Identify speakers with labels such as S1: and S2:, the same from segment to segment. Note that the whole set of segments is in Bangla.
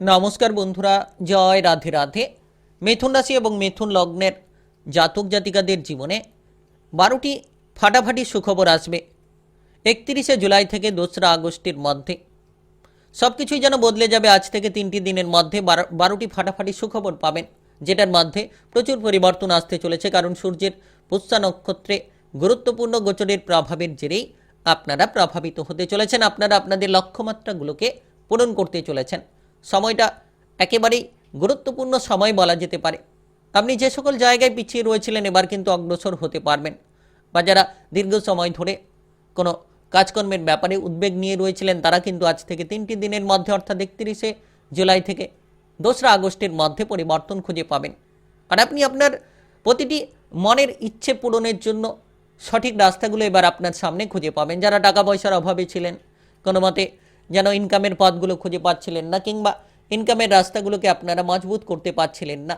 S1: নমস্কার বন্ধুরা, জয় রাধে রাধে। মিথুন রাশি এবং মিথুন লগ্নের জাতক জাতিকাদের জীবনে বারোটি ফাটাফাটি সুখবর আসবে। একত্রিশে জুলাই থেকে দোসরা আগস্টের মধ্যে। সব কিছুই যেন বদলে যাবে, আজ থেকে তিনটি দিনের মধ্যে বারো, বারোটি ফাটাফাটি সুখবর পাবেন, যেটার মধ্যে প্রচুর পরিবর্তন আসতে চলেছে, কারণ সূর্যের পুষ্যা নক্ষত্রে গুরুত্বপূর্ণ গোচরের প্রভাবের জেরেই আপনারা প্রভাবিত হতে চলেছেন। আপনারা আপনাদের লক্ষ্যমাত্রাগুলোকে পূরণ করতে চলেছেন। সময়টা একেবারেই গুরুত্বপূর্ণ সময় বলা যেতে পারে। আপনি যে সকল জায়গায় পিছিয়ে রয়েছিলেন এবার কিন্তু অগ্রসর হতে পারবেন। বা যারা দীর্ঘ সময় ধরে কোনো কাজকর্মের ব্যাপারে উদ্বেগ নিয়ে রয়েছিলেন, তারা কিন্তু আজ থেকে তিনটি দিনের মধ্যে, অর্থাৎ একত্রিশে জুলাই থেকে দোসরা আগস্টের মধ্যে পরিবর্তন খুঁজে পাবেন। আর আপনি আপনার প্রতিটি মনের ইচ্ছে পূরণের জন্য সঠিক রাস্তাগুলো এবার আপনার সামনে খুঁজে পাবেন। যারা টাকা পয়সার অভাবে ছিলেন, কোনো মতে যেন ইনকামের পথগুলো খুঁজে পাচ্ছিলেন না কিংবা ইনকামের রাস্তাগুলোকে আপনারা মজবুত করতে পারছিলেন না।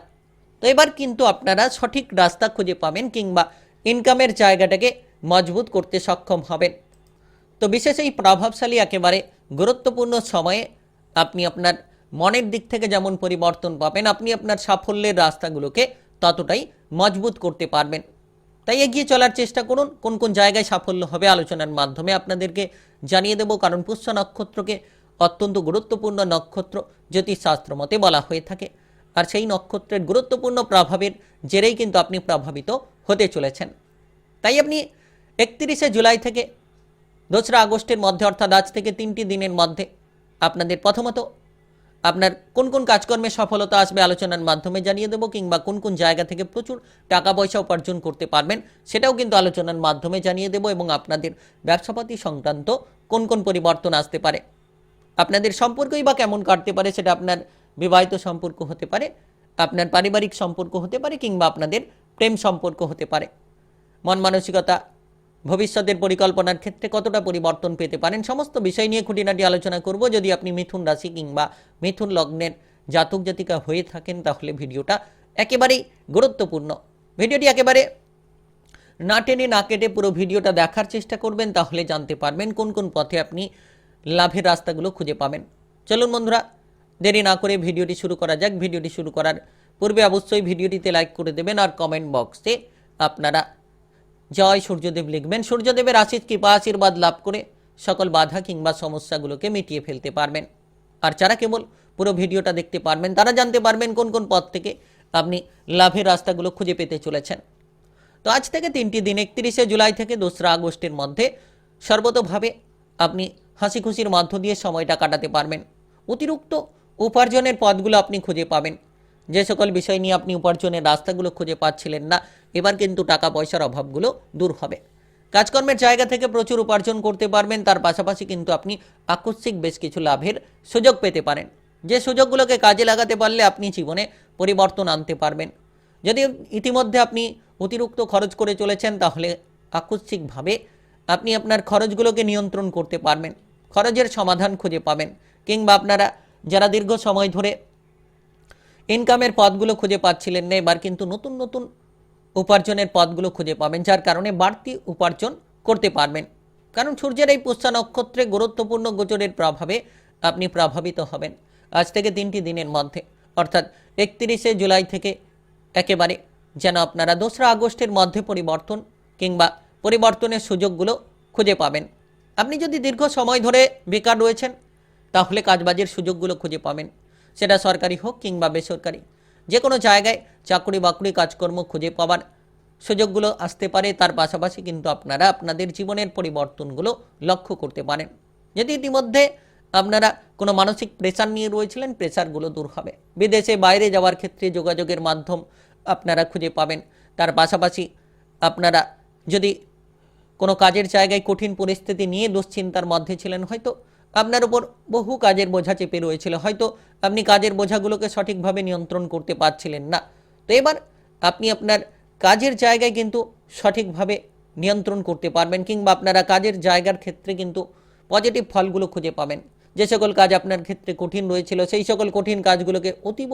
S1: তো এবার কিন্তু আপনারা সঠিক রাস্তা খুঁজে পাবেন কিংবা ইনকামের জায়গাটাকে মজবুত করতে সক্ষম হবেন। তো বিশেষ এই প্রভাবশালী একেবারে গুরুত্বপূর্ণ সময়ে আপনি আপনার মনের দিক থেকে যেমন পরিবর্তন পাবেন, আপনি আপনার সাফল্যের রাস্তাগুলোকে ততটাই মজবুত করতে পারবেন। তাই এগিয়ে চলার চেষ্টা করুন। কোন কোন জায়গায় সাফল্য হবে আলোচনার মাধ্যমে আপনাদেরকে জানিয়ে দেব। কারণ পুষ্য নক্ষত্রকে অত্যন্ত গুরুত্বপূর্ণ নক্ষত্র জ্যোতিষশাস্ত্র মতে বলা হয়ে থাকে। আর সেই নক্ষত্রের গুরুত্বপূর্ণ প্রভাবের জেরেই কিন্তু আপনি প্রভাবিত হতে চলেছেন। তাই আপনি একত্রিশে জুলাই থেকে দোসরা আগস্টের মধ্যে অর্থাৎ আজ থেকে তিনটি দিনের মধ্যে আপনাদের প্রথমত আপনার কোন কোন কাজকর্মে সফলতা আসবে আলোচনার মাধ্যমে জানিয়ে দেবো, কিংবা কোন কোন জায়গা থেকে প্রচুর টাকা পয়সা উপার্জন করতে পারবেন সেটাও কিন্তু আলোচনার মাধ্যমে জানিয়ে দেবো, এবং আপনাদের ব্যবসাপাতি সংক্রান্ত কোন কোন পরিবর্তন আসতে পারে, আপনাদের সম্পর্কই বা কেমন কাটতে পারে সেটা আপনার বিবাহিত সম্পর্ক হতে পারে, আপনার পারিবারিক সম্পর্ক হতে পারে, কিংবা আপনাদের প্রেম সম্পর্ক হতে পারে। মন মানসিকতা ভবিষ্যতের পরিকল্পনার ক্ষেত্রে কতটা পরিবর্তন পেতে পারেন? সমস্ত বিষয় নিয়ে খুঁটিনাটি আলোচনা করব। যদি আপনি মিথুন রাশি কিংবা মিথুন লগ্নের জাতক জাতিকা হয়ে থাকেন, তাহলে ভিডিওটা একেবারেই গুরুত্বপূর্ণ। ভিডিওটি একেবারে না টেনে না কেটে পুরো ভিডিওটা দেখার চেষ্টা করবেন, তাহলে জানতে পারবেন কোন কোন পথে আপনি লাভের রাস্তাগুলো খুঁজে পাবেন। চলুন বন্ধুরা, দেরি না করে ভিডিওটি শুরু করা যাক। ভিডিওটি শুরু করার পূর্বে অবশ্যই ভিডিওটিতে লাইক করে দেবেন আর কমেন্ট বক্সে আপনারা জয় সূর্যদেব লিখবেন, সূর্যদেবের আশিস কৃপা, আশীর্বাদ লাভ করে সকল বাধা কিংবা সমস্যাগুলোকে মিটিয়ে ফেলতে পারবেন। আর যারা কেবল পুরো ভিডিওটা দেখতে পারবেন, তারা জানতে পারবেন কোন কোন পথ থেকে আপনি লাভের রাস্তাগুলো খুঁজে পেতে চলেছেন। তো আজ থেকে তিনটি দিন, একত্রিশে জুলাই থেকে দোসরা আগস্টের মধ্যে সর্বতভাবে আপনি হাসি খুশির মধ্য দিয়ে সময়টা কাটাতে পারবেন। অতিরিক্ত উপার্জনের পথগুলো আপনি খুঁজে পাবেন। যে সকল বিষয় নিয়ে আপনি উপার্জনের রাস্তাগুলো খুঁজে পাচ্ছিলেন না, এবার কিন্তু টাকা পয়সার অভাবগুলো দূর হবে। কাজকর্মের জায়গা থেকে প্রচুর উপার্জন করতে পারবেন, তার পাশাপাশি কিন্তু আপনি আকস্মিক বেশ কিছু লাভের সুযোগ পেতে পারেন। যে সুযোগগুলোকে কাজে লাগাতে পারলে আপনি জীবনে পরিবর্তন আনতে পারবেন। যদি ইতিমধ্যে আপনি অতিরিক্ত খরচ করে চলেছেন, তাহলে আকস্মিকভাবে আপনি আপনার খরচগুলোকে নিয়ন্ত্রণ করতে পারবেন। খরচের সমাধান খুঁজে পাবেন, কিংবা আপনারা যারা দীর্ঘ সময় ধরে ইনকামের পথগুলো খুঁজে পাচ্ছিলেন না এবার কিন্তু নতুন নতুন উপার্জনের পথগুলো খুঁজে পাবেন, যার কারণে বাড়তি উপার্জন করতে পারবেন। কারণ সূর্যের এই পুষ্যা নক্ষত্রে গুরুত্বপূর্ণ গোচরের প্রভাবে আপনি প্রভাবিত হবেন আজ থেকে তিনটি দিনের মধ্যে। অর্থাৎ একত্রিশে জুলাই থেকে একেবারে যেন আপনারা দোসরা আগস্টের মধ্যে পরিবর্তন কিংবা পরিবর্তনের সুযোগগুলো খুঁজে পাবেন। আপনি যদি দীর্ঘ সময় ধরে বেকার রয়েছেন, তাহলে কাজবাজের সুযোগগুলো খুঁজে পাবেন। সেটা সরকারি হোক কিংবা বেসরকারি। যে কোনো জায়গায় চাকরি বাকরি কাজকর্ম খুঁজে পাওয়ার সুযোগগুলো আসতে পারে, তার পাশাপাশি কিন্তু আপনারা আপনাদের জীবনের পরিবর্তনগুলো লক্ষ্য করতে পারেন। যদি ইতিমধ্যে আপনারা কোনো মানসিক প্রেশার নিয়ে রয়েছিলেন প্রেশারগুলো দূর হবে। বিদেশে বাইরে যাওয়ার ক্ষেত্রে যোগাযোগের মাধ্যম আপনারা খুঁজে পাবেন। তার পাশাপাশি আপনারা যদি কোনো কাজের জায়গায় কঠিন পরিস্থিতি নিয়ে দুশ্চিন্তার মধ্যে ছিলেন, হয়তো আপনার উপর বহু কাজের বোঝা চেপে রয়েছিল। হয়তো আপনি কাজের বোঝাগুলোকে সঠিকভাবে নিয়ন্ত্রণ করতে পারছিলেন না। তো এবার আপনি আপনার কাজের জায়গায় কিন্তু সঠিকভাবে নিয়ন্ত্রণ করতে পারবেন কিংবা আপনারা কাজের জায়গার ক্ষেত্রে কিন্তু পজিটিভ ফলগুলো খুঁজে পাবেন। যে সকল কাজ আপনার ক্ষেত্রে কঠিন রয়েছিল, সেই সকল কঠিন কাজগুলোকে অতীব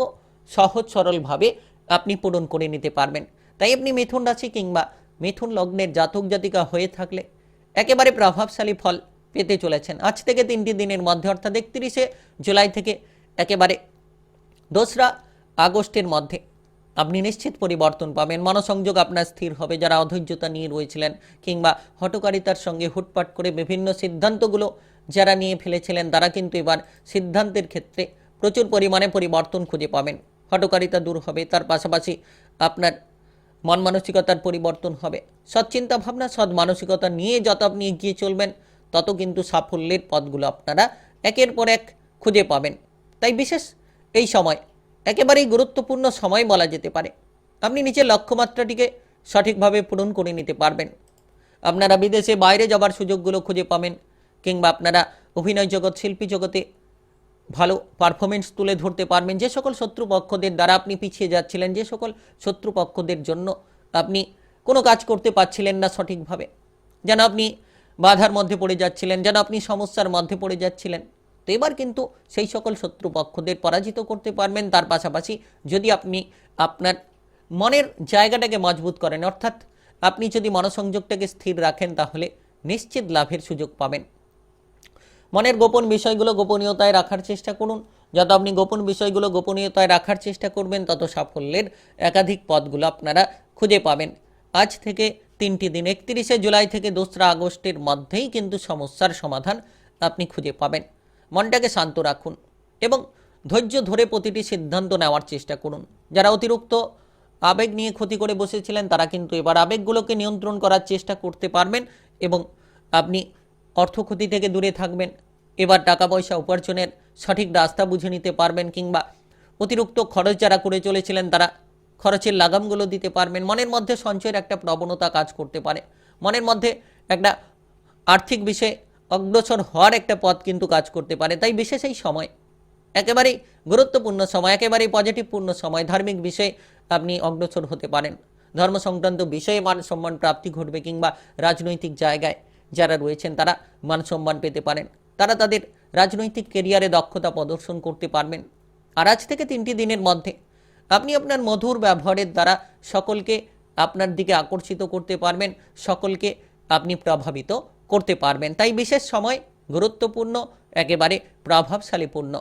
S1: সহজ সরলভাবে আপনি পূরণ করে নিতে পারবেন। তাই আপনি মিথুন রাশি কিংবা মিথুন লগ্নের জাতক জাতিকা হয়ে থাকলে একেবারে প্রভাবশালী ফল পেতে চলেছেন। আজ থেকে তিনটি দিনের মধ্যে, অর্থাৎ একত্রিশে জুলাই থেকে একেবারে দোসরা আগস্টের মধ্যে আপনি নিশ্চিত পরিবর্তন পাবেন। মনসংযোগ আপনার স্থির হবে। যারা অধৈর্যতা নিয়ে রয়েছিলেন কিংবা হটকারিতার সঙ্গে হুটপাট করে বিভিন্ন সিদ্ধান্তগুলো যারা নিয়ে ফেলেছিলেন, তারা কিন্তু এবার সিদ্ধান্তের ক্ষেত্রে প্রচুর পরিমাণে পরিবর্তন খুঁজে পাবেন। হটকারিতা দূর হবে, তার পাশাপাশি আপনার মন মানসিকতার পরিবর্তন হবে। সৎ চিন্তা ভাবনা, সৎ মানসিকতা নিয়ে যত আপনি এগিয়ে চলবেন তত কিন্তু সাফল্যের পথগুলো আপনারা একের পর এক খুঁজে পাবেন। তাই বিশেষ এই সময়, একেবারেই গুরুত্বপূর্ণ সময় বলা যেতে পারে। আপনি নিজের লক্ষ্যমাত্রাটিকে সঠিকভাবে পূরণ করে নিতে পারবেন। আপনারা বিদেশে বাইরে যাবার সুযোগগুলো খুঁজে পাবেন কিংবা আপনারা অভিনয় জগৎ, শিল্পী জগতে ভালো পারফরমেন্স তুলে ধরতে পারবেন। যে সকল শত্রুপক্ষদের দ্বারা আপনি পিছিয়ে যাচ্ছিলেন, যে সকল শত্রুপক্ষদের জন্য আপনি কোনো কাজ করতে পারছিলেন না সঠিকভাবে। যেন আপনি বাধার মধ্যে পড়ে যাচ্ছিলেন, যেন আপনি সমস্যার মধ্যে পড়ে যাচ্ছিলেন। তো এবার কিন্তু সেই সকল শত্রুপক্ষদের পরাজিত করতে পারবেন। তার পাশাপাশি যদি আপনি আপনার মনের জায়গাটাকে মজবুত করেন, অর্থাৎ আপনি যদি মনসংযোগটাকে স্থির রাখেন, তাহলে নিশ্চিত লাভের সুযোগ পাবেন। মনের গোপন বিষয়গুলো গোপনীয়তায় রাখার চেষ্টা করুন। যত আপনি গোপন বিষয়গুলো গোপনীয়তায় রাখার চেষ্টা করবেন, তত সাফল্যের একাধিক পদগুলো আপনারা খুঁজে পাবেন। আজ থেকে তিনটি দিন, একত্রিশে জুলাই থেকে দোসরা আগস্টের মধ্যেই কিন্তু সমস্যার সমাধান আপনি খুঁজে পাবেন। মনটাকে শান্ত রাখুন এবং ধৈর্য ধরে প্রতিটি সিদ্ধান্ত নেওয়ার চেষ্টা করুন। যারা অতিরিক্ত আবেগ নিয়ে ক্ষতি করে বসেছিলেন, তারা কিন্তু এবার আবেগগুলোকে নিয়ন্ত্রণ করার চেষ্টা করতে পারবেন এবং আপনি অর্থ ক্ষতি থেকে দূরে থাকবেন। এবার টাকা পয়সা উপার্জনের সঠিক রাস্তা বুঝে নিতে পারবেন কিংবা অতিরিক্ত খরচ যারা করে চলেছিলেন, তারা খরচের লাগামগুলো দিতে পারবেন। মনের মধ্যে সঞ্চয়ের একটা প্রবণতা কাজ করতে পারে। মনের মধ্যে একটা আর্থিক বিষয়ে অগ্রসর হওয়ার একটা পথ কিন্তু কাজ করতে পারে। তাই বিশেষ এই সময়। একেবারেই গুরুত্বপূর্ণ সময়, একেবারেই পজিটিভপূর্ণ সময়, ধার্মিক বিষয়ে আপনি অগ্রসর হতে পারেন। ধর্ম সংক্রান্ত বিষয়ে মান সম্মান প্রাপ্তি ঘটবে কিংবা রাজনৈতিক জায়গায় যারা রয়েছেন তারা মান সম্মান পেতে পারেন। তারা তাদের রাজনৈতিক কেরিয়ারে দক্ষতা প্রদর্শন করতে পারবেন। আর আজ থেকে তিনটি দিনের মধ্যে আপনি আপনার মধুর ব্যবহারের দ্বারা সকলকে আপনার দিকে আকর্ষিত করতে পারবেন, সকলকে আপনি প্রভাবিত করতে পারবেন। তাই বিশেষ সময় গুরুত্বপূর্ণ, একেবারে প্রভাবশালীপূর্ণ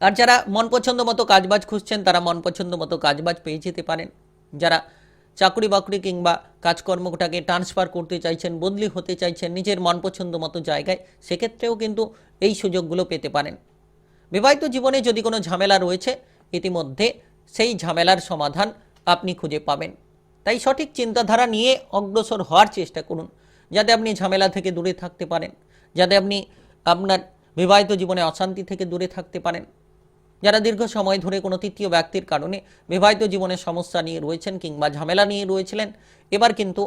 S1: আর যারা মন পছন্দ মতো কাজবাজ খুঁজছেন, তারা মন পছন্দ মতো কাজবাজ পেয়ে যেতে পারেন। যারা চাকরি বাকরি কিংবা কাজকর্মটাকে ট্রান্সফার করতে চাইছেন, বদলি হতে চাইছেন, নিজের মন পছন্দ মতো জায়গায়, সেক্ষেত্রেও কিন্তু এই সুযোগগুলো পেতে পারেন। বিবাহিত জীবনে যদি কোনো ঝামেলা রয়েছে, ইতিমধ্যে সেই ঝামেলার সমাধান আপনি খুঁজে পাবেন। তাই সঠিক চিন্তাধারা নিয়ে অগ্রসর হওয়ার চেষ্টা করুন, যাতে আপনি ঝামেলা থেকে দূরে থাকতে পারেন, যাতে আপনি আপনার বিবাহিত জীবনে অশান্তি থেকে দূরে থাকতে পারেন। যারা দীর্ঘ সময় ধরে কোনো তৃতীয় ব্যক্তির কারণে বিবাহিত জীবনে সমস্যা নিয়ে রয়েছেন কিংবা ঝামেলা নিয়ে রয়েছিলেন, এবার কিন্তু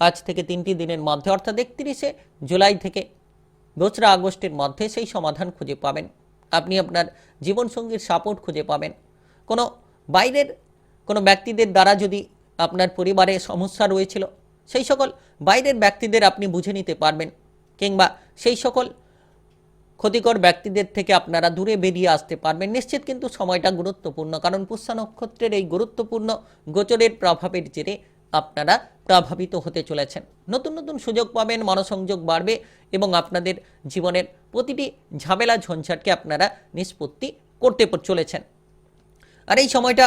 S1: আজ থেকে তিনটি দিনের মধ্যে, অর্থাৎ একত্রিশে জুলাই থেকে দোসরা আগস্টের মধ্যে সেই সমাধান খুঁজে পাবেন। আপনি আপনার জীবনসঙ্গীর সাপোর্ট খুঁজে পাবেন। কোনো বাইরের কোনো ব্যক্তিদের দ্বারা যদি আপনার পরিবারে সমস্যা রয়েছিল, সেই সকল বাইরের ব্যক্তিদের আপনি বুঝে নিতে পারবেন, কিংবা সেই সকল ক্ষতিকর ব্যক্তিদের থেকে আপনারা দূরে বেরিয়ে আসতে পারবেন। নিশ্চিত কিন্তু সময়টা গুরুত্বপূর্ণ, কারণ পুষ্যা নক্ষত্রের এই গুরুত্বপূর্ণ গোচরের প্রভাবের জেরে আপনারা প্রভাবিত হতে চলেছেন। নতুন নতুন সুযোগ পাবেন, মনসংযোগ বাড়বে এবং আপনাদের জীবনের প্রতিটি ঝামেলা ঝঞ্ঝাটকে আপনারা নিষ্পত্তি করতে চলেছেন। আর এই সময়টা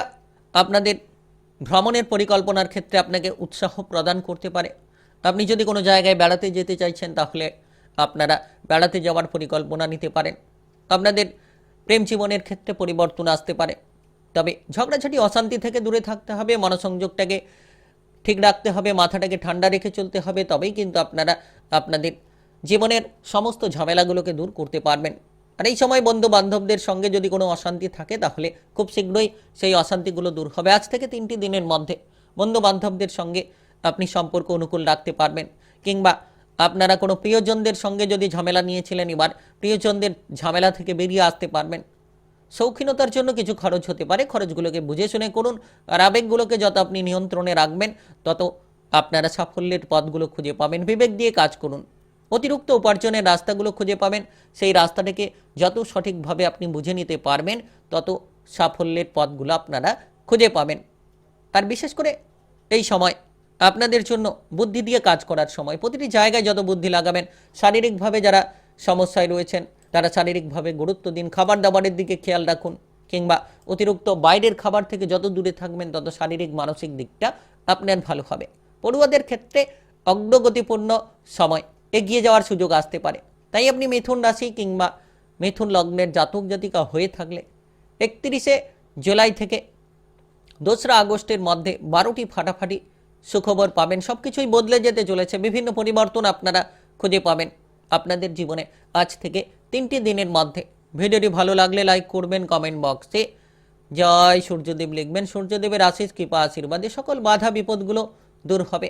S1: আপনাদের ভ্রমণের পরিকল্পনার ক্ষেত্রে আপনাকে উৎসাহ প্রদান করতে পারে। আপনি যদি কোনো জায়গায় বেড়াতে যেতে চাইছেন, তাহলে আপনারা বেড়াতে যাওয়ার পরিকল্পনা নিতে পারেন। আপনাদের প্রেম জীবনের ক্ষেত্রে পরিবর্তন আসতে পারে। তবে ঝগড়াঝাটি, অশান্তি থেকে দূরে থাকতে হবে, মনসংযোগটাকে ঠিক রাখতে হবে, মাথাটাকে ঠান্ডা রেখে চলতে হবে, তবেই কিন্তু আপনারা আপনাদের জীবনের সমস্ত ঝামেলাগুলোকে দূর করতে পারবেন। আর এই সময় বন্ধু বান্ধবদের সঙ্গে যদি কোনো অশান্তি থাকে, তাহলে খুব শীঘ্রই সেই অশান্তিগুলো দূর হবে। আজ থেকে তিনটি দিনের মধ্যে বন্ধু বান্ধবদের সঙ্গে আপনি সম্পর্ক অনুকূল রাখতে পারবেন। কিংবা আপনারা কোনো প্রিয়জনদের সঙ্গে যদি ঝামেলা নিয়েছিলেন এবার, প্রিয়জনদের ঝামেলা থেকে বেরিয়ে আসতে পারবেন। শৌখিনতার জন্য কিছু খরচ হতে পারে। খরচগুলোকে বুঝে শুনে করুন। আর আবেগগুলোকে যত আপনি নিয়ন্ত্রণে রাখবেন, তত আপনারা সাফল্যের পথগুলো খুঁজে পাবেন। বিবেক দিয়ে কাজ করুন। অতিরিক্ত উপার্জনের রাস্তাগুলো খুঁজে পাবেন। সেই রাস্তাটাকে যত সঠিকভাবে আপনি বুঝে নিতে পারবেন, তত সাফল্যের পথগুলো আপনারা খুঁজে পাবেন। আর বিশেষ করে এই সময় আপনাদের জন্য বুদ্ধি দিয়ে কাজ করার সময়, প্রতিটি জায়গায় যত বুদ্ধি লাগাবেন, শারীরিকভাবে যারা সমস্যায় রয়েছেন, তারা শারীরিকভাবে গুরুত্ব দিন, খাবার দাবারের দিকে খেয়াল রাখুন, কিংবা অতিরিক্ত বাইরের খাবার থেকে যত দূরে থাকবেন, তত শারীরিক মানসিক দিকটা আপনার ভালো হবে। পড়ুয়াদের ক্ষেত্রে অগ্রগতিপূর্ণ সময়। এগিয়ে যাওয়ার সুযোগ আসতে পারে। তাই আপনি মিথুন রাশি কিংবা মিথুন লগ্নের জাতক জাতিকা হয়ে থাকলে একত্রিশে জুলাই থেকে দোসরা আগস্টের মধ্যে বারোটি ফাটাফাটি সুখবর পাবেন। সব কিছুই বদলে যেতে চলেছে। বিভিন্ন পরিবর্তন আপনারা খুঁজে পাবেন আপনাদের জীবনে। আজ থেকে তিনটি দিনের মধ্যে ভিডিওটি ভালো লাগলে লাইক করবেন, কমেন্ট বক্সে জয় সূর্যদেব লিখবেন। সূর্যদেবের আশিস, কৃপা, আশীর্বাদে সকল বাধা বিপদগুলো দূর হবে।